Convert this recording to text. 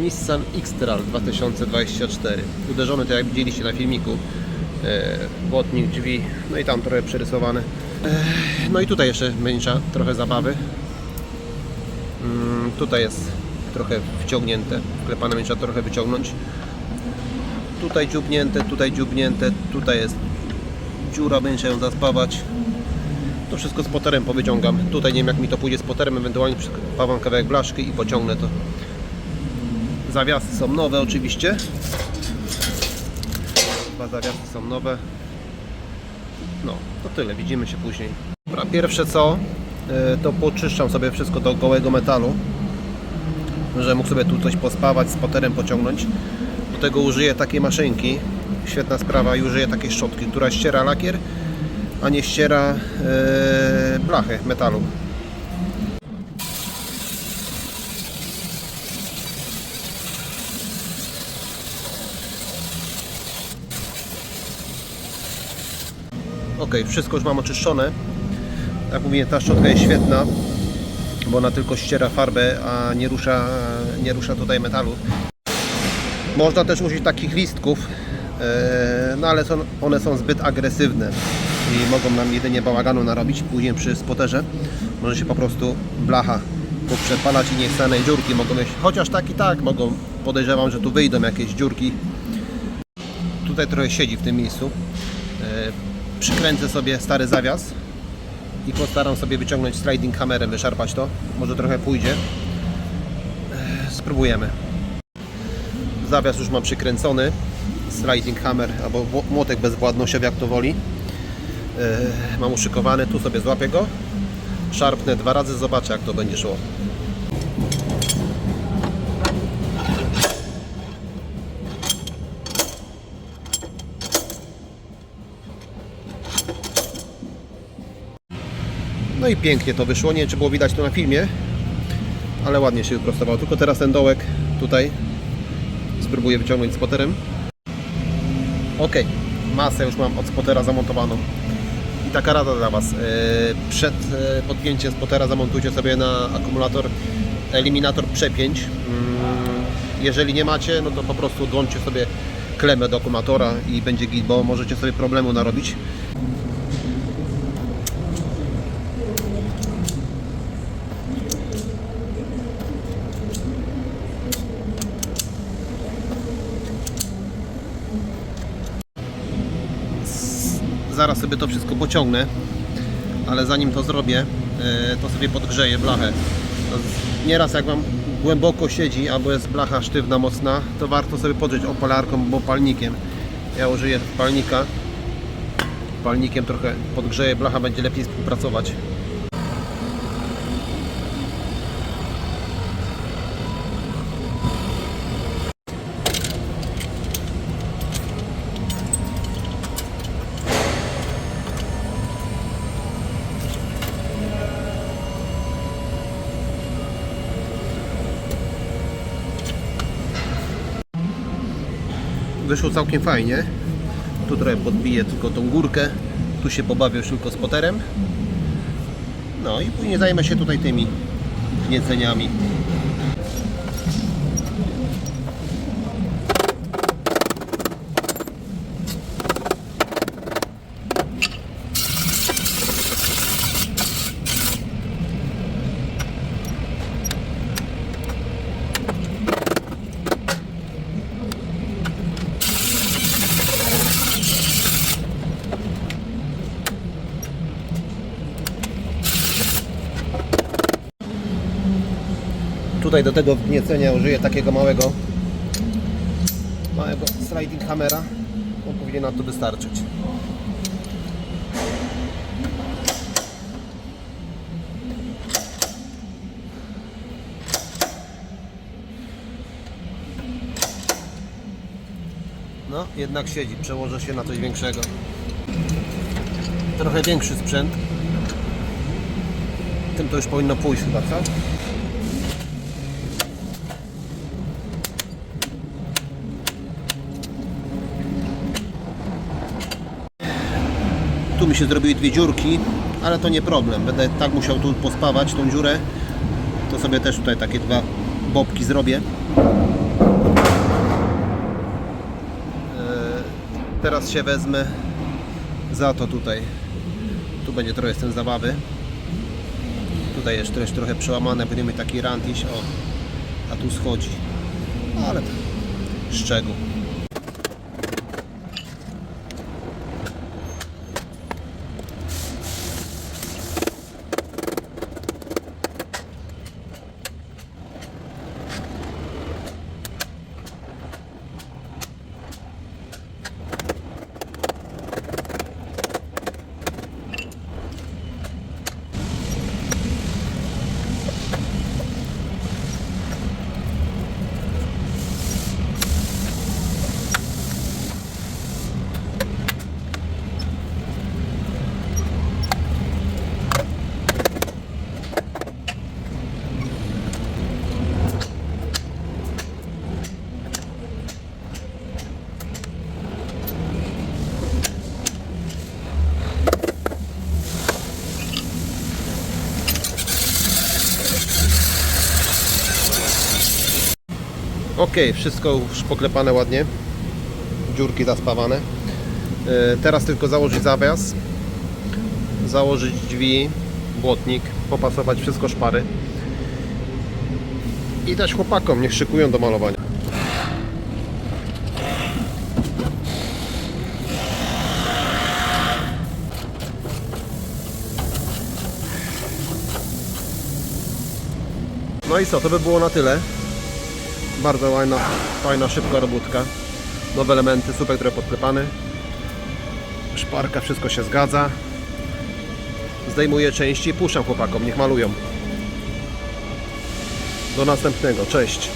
Nissan X-Trail 2024. Uderzony, tak jak widzieliście na filmiku. E, Błotnik drzwi, no i tam trochę przerysowane. E, No i tutaj jeszcze będzie trochę zabawy. Mm, Tutaj jest trochę wciągnięte. Wklepane będzie trzeba trochę wyciągnąć. Tutaj dziubnięte, tutaj dziubnięte, tutaj jest dziura, będzie ją zaspawać. To wszystko z poterem powyciągam. Tutaj nie wiem jak mi to pójdzie z poterem, ewentualnie przypawam kawałek blaszki i pociągnę to. Zawiasy są nowe oczywiście. Dwa zawiasy są nowe. No, to tyle, widzimy się później. Dobra, pierwsze co, y, to poczyszczam sobie wszystko do gołego metalu, że mógł sobie tu coś pospawać, z poterem pociągnąć. Do tego użyję takiej maszynki, świetna sprawa i użyję takiej szczotki, która ściera lakier, a nie ściera y, blachy metalu. Ok, wszystko już mam oczyszczone. Jak mówię, ta szczotka jest świetna, bo ona tylko ściera farbę, a nie rusza, nie rusza tutaj metalu. Można też użyć takich listków, e, no ale są, one są zbyt agresywne i mogą nam jedynie bałaganu narobić później przy spoterze. Może się po prostu blacha poprzepalać i niechcane dziurki mogą mieć, chociaż tak i tak mogą, podejrzewam, że tu wyjdą jakieś dziurki. Tutaj trochę siedzi w tym miejscu. Przykręcę sobie stary zawias i postaram sobie wyciągnąć sliding hammerem, wyszarpać to. Może trochę pójdzie. Spróbujemy. Zawias już mam przykręcony. Sliding hammer albo młotek bezwładnościowy, jak to woli. Mam uszykowany, tu sobie złapię go. Szarpnę dwa razy, zobaczę jak to będzie szło. No i pięknie to wyszło. Nie wiem, czy było widać to na filmie, ale ładnie się wyprostowało. Tylko teraz ten dołek tutaj spróbuję wyciągnąć spoterem. Ok, masę już mam od spotera zamontowaną. I taka rada dla Was. Yy, Przed yy, podpięciem spotera zamontujcie sobie na akumulator eliminator przepięć. Mm, Jeżeli nie macie, no to po prostu odłączcie sobie klemę do akumulatora i będzie git, bo możecie sobie problemu narobić. Zaraz sobie to wszystko pociągnę, ale zanim to zrobię, e, to sobie podgrzeję blachę. Nieraz jak Wam głęboko siedzi, albo jest blacha sztywna, mocna, to warto sobie podgrzeć opalarką albo palnikiem. Ja użyję palnika. Palnikiem trochę podgrzeję, blacha będzie lepiej współpracować. Wyszło całkiem fajnie. Tu trochę podbiję tylko tą górkę. Tu się pobawię już tylko spoterem. No i później zajmę się tutaj tymi gnieceniami. Tutaj do tego wgniecenia użyję takiego małego małego sliding hammera. On powinien nam tu wystarczyć. No, jednak siedzi. Przełożę się na coś większego. Trochę większy sprzęt. Tym to już powinno pójść chyba, co? tu mi się zrobiły dwie dziurki, ale to nie problem. Będę tak musiał tu pospawać tą dziurę. To sobie też tutaj takie dwa bobki zrobię. E, teraz się wezmę za to tutaj. Tu będzie trochę z tym zabawy. Tutaj jest trochę przełamane, będziemy taki rant iść, o, a tu schodzi. Ale to szczegół. Ok, wszystko już poklepane ładnie. Dziurki zaspawane. E, Teraz tylko założyć zawias, założyć drzwi, błotnik, popasować wszystko szpary i dać chłopakom, niech szykują do malowania. No i co, to by było na tyle. Bardzo fajna, fajna szybka robótka. Nowe elementy, super trochę podklepany. Szparka, wszystko się zgadza. Zdejmuję części i puszczam chłopakom, niech malują. Do następnego, cześć.